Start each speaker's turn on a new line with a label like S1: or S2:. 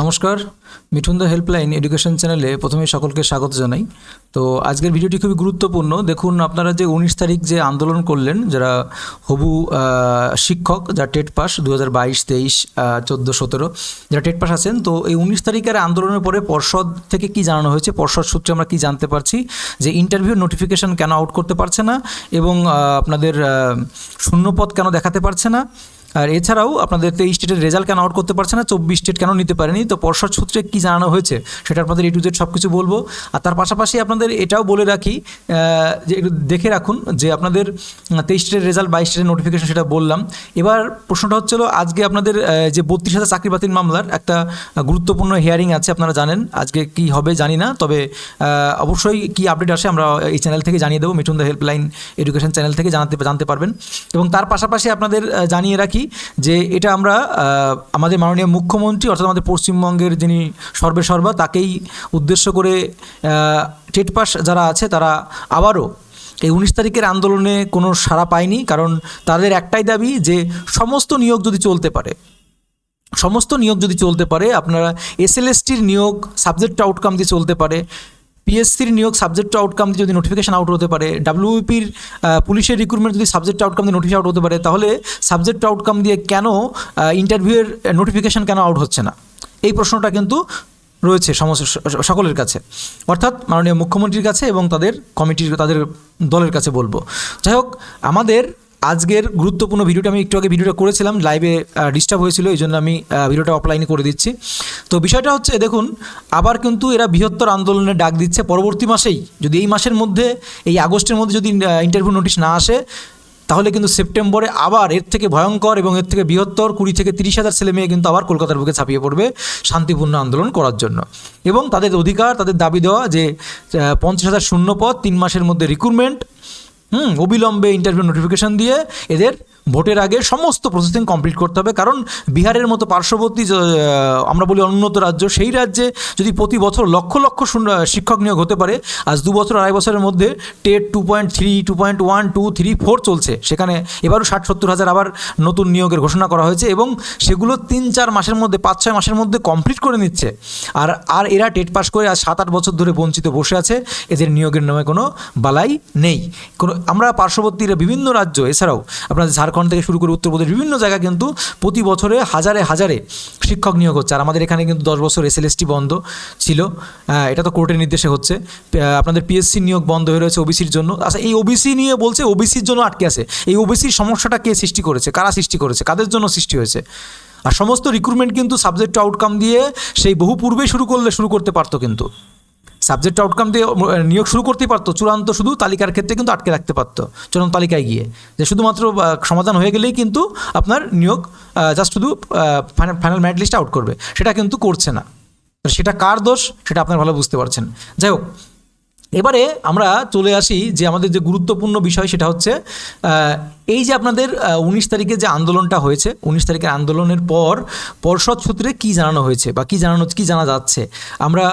S1: নমস্কার, Mithun helpline education চ্যানেলে প্রথমে সকলকে স্বাগত জানাই। তো আজকের ভিডিওটি খুবই গুরুত্বপূর্ণ। দেখুন, আপনারা যে উনিশ তারিখ যে আন্দোলন করলেন, যারা হবু শিক্ষক, যারা টেট পাস দু হাজার বাইশ, তেইশ চোদ্দ, সতেরো, যারা টেট পাস আছেন, তো এই উনিশ তারিখের আন্দোলনের পরে পর্ষদ থেকে কি জানানো হয়েছে? পর্ষদ সূত্রে আমরা কি জানতে পারছি? যে ইন্টারভিউ নোটিফিকেশন কেন আউট করতে পারছে না? এবং আপনাদের শূন্যপদ কেন দেখাতে পারছে না? আর এছাড়াও আপনাদের তেইশ স্টেটের রেজাল্ট কেন আউট করতে পারছে না, চব্বিশ স্টেট কেন নিতে পারেনি, তো পর্ষদ সূত্রে কী জানানো হয়েছে সেটা আপনাদের এ টু জেড সব কিছু বলব। আর তার পাশাপাশি আপনাদের এটাও বলে রাখি যে একটু দেখে রাখুন যে আপনাদের তেইশ স্টেটের রেজাল্ট বাইশ স্টেটের নোটিফিকেশন সেটা বললাম। এবার প্রশ্নটা হচ্ছিল আজকে আপনাদের যে বত্রিশ হাজার চাকরি বাতিল মামলার একটা গুরুত্বপূর্ণ হিয়ারিং আছে, আপনারা জানেন। আজকে কি হবে জানি না, তবে অবশ্যই কি আপডেট আসে আমরা এই চ্যানেল থেকে জানিয়ে দেবো, Mithun the helpline education channel থেকে জানাতে, জানতে পারবেন। এবং তার পাশাপাশি আপনাদের জানিয়ে রাখি যে এটা আমরা আমাদের মাননীয় মুখ্যমন্ত্রী অর্থাৎ আমাদের পশ্চিমবঙ্গের যিনি সর্বে সর্বা তাকেই উদ্দেশ্য করে টেট পাস যারা আছে, তারা আবারও এই উনিশ তারিখের আন্দোলনে কোনো সাড়া পায়নি, কারণ তাদের একটাই দাবি যে সমস্ত নিয়োগ যদি চলতে পারে, সমস্ত নিয়োগ যদি চলতে পারে, আপনারা এসএলএসটির নিয়োগ, সাবজেক্ট আউটকাম দিয়ে চলতে পারে পিএসসির নিয়োগ সাবজেক্ট আউটকাম যদি নোটিফিকেশন আউট হতে পারে ডাব্লিউপির পুলিশের রিক্রুটমেন্ট যদি সাবজেক্ট আউটকাম দিয়ে নোটিফিকেশন আউট হতে পারে, তাহলে সাবজেক্ট আউটকাম দিয়ে কেন ইন্টারভিউয়ের নোটিফিকেশন কেন আউট হচ্ছে না? এই প্রশ্নটা কিন্তু রয়েছে সমস্ত, সকলের কাছে। অর্থাৎ মাননীয় মুখ্যমন্ত্রীর কাছে এবং তাদের কমিটির, তাদের দলের কাছে বলব। যাই হোক, আমাদের আজকের গুরুত্বপূর্ণ ভিডিওটা আমি একটু আগে ভিডিওটা করেছিলাম লাইভে ডিস্টার্ব হয়েছিল, এই জন্য আমি ভিডিওটা অফলাইনে করে দিচ্ছি। তো বিষয়টা হচ্ছে, দেখুন, আবার কিন্তু এরা বৃহত্তর আন্দোলনের ডাক দিচ্ছে পরবর্তী মাসেই। যদি এই মাসের মধ্যে, এই আগস্টের মধ্যে যদি ইন্টারভিউ নোটিশ না আসে, তাহলে কিন্তু সেপ্টেম্বরে আবার এর থেকে ভয়ঙ্কর এবং এর থেকে বৃহত্তর কুড়ি থেকে তিরিশ হাজার ছেলে মেয়ে কিন্তু আবার কলকাতার বুকে ছাপিয়ে পড়বে শান্তিপূর্ণ আন্দোলন করার জন্য। এবং তাদের অধিকার, তাদের দাবি দেওয়া যে পঞ্চাশ হাজার শূন্য পদ, তিন মাসের মধ্যে রিক্রুটমেন্ট হুম, অবিলম্বে ইন্টারভিউ নোটিফিকেশন দিয়ে এদের ভোটের আগে সমস্ত প্রসেসিং কমপ্লিট করতে হবে। কারণ বিহারের মতো পার্শ্ববর্তী আমরা বলি অনুন্নত রাজ্য, সেই রাজ্যে যদি প্রতি বছর লক্ষ লক্ষ শিক্ষক নিয়োগ হতে পারে, আজ দু বছর, আড়াই বছরের মধ্যে TET two point three two point one two three four চলছে। সেখানে এবারও ষাট, সত্তর হাজার আবার নতুন নিয়োগের ঘোষণা করা হয়েছে এবং সেগুলো তিন, চার মাসের মধ্যে, পাঁচ, ছয় মাসের মধ্যে কমপ্লিট করে নিচ্ছে। আর আর এরা টেট পাস করে আজ সাত, আট বছর ধরে বঞ্চিত বসে আছে। এদের নিয়োগের নামে কোনো বালাই নেই। কোনো, আমরা পার্শ্ববর্তী বিভিন্ন রাজ্য, এছাড়াও আপনার থেকে শুরু করে উত্তরপ্রদেশ, বিভিন্ন জায়গায় কিন্তু প্রতি বছরে হাজারে হাজারে শিক্ষক নিয়োগ হচ্ছে। আর আমাদের এখানে কিন্তু দশ বছর এসএলএসটি বন্ধ ছিল। এটা তো কোর্টের নির্দেশে হচ্ছে। আপনাদের পিএসসি নিয়োগ বন্ধ হয়ে রয়েছে ওবিসির জন্য। আচ্ছা এই ওবিসি নিয়ে বলছে ওবিসির জন্য আটকে আছে। এই ওবিসির সমস্যাটা কে সৃষ্টি করেছে? কারা সৃষ্টি করেছে? কাদের জন্য সৃষ্টি হয়েছে? আর সমস্ত রিক্রুটমেন্ট কিন্তু সাবজেক্ট আউটকাম দিয়ে সেই বহু পূর্বেই শুরু করলে শুরু করতে পারতো কিন্তু। সাবজেক্ট আউটকাম দিয়ে নিয়োগ শুরু করতেই পারতো। চূড়ান্ত শুধু তালিকার ক্ষেত্রে কিন্তু আটকে রাখতে পারতো। চূড়ান্ত তালিকায় গিয়ে। যে শুধুমাত্র সমাধান হয়ে গেলেই কিন্তু আপনার নিয়োগ জাস্ট শুধু ফাইনাল ম্যারিট লিস্টে আউট করবে। সেটা কিন্তু করছে না। সেটা কার দোষ? সেটা আপনার ভালো বুঝতে পারছেন। যাই হোক, এবারে আমরা চলে আসি যে আমাদের যে গুরুত্বপূর্ণ বিষয় সেটা হচ্ছে এই যে আপনাদের উনিশ তারিখে যে আন্দোলনটা হয়েছে, উনিশ তারিখের আন্দোলনের পর, পর্ষদ সূত্রে কি জানানো হয়েছে বা কি জানানো, কি জানা যাচ্ছে? আমরা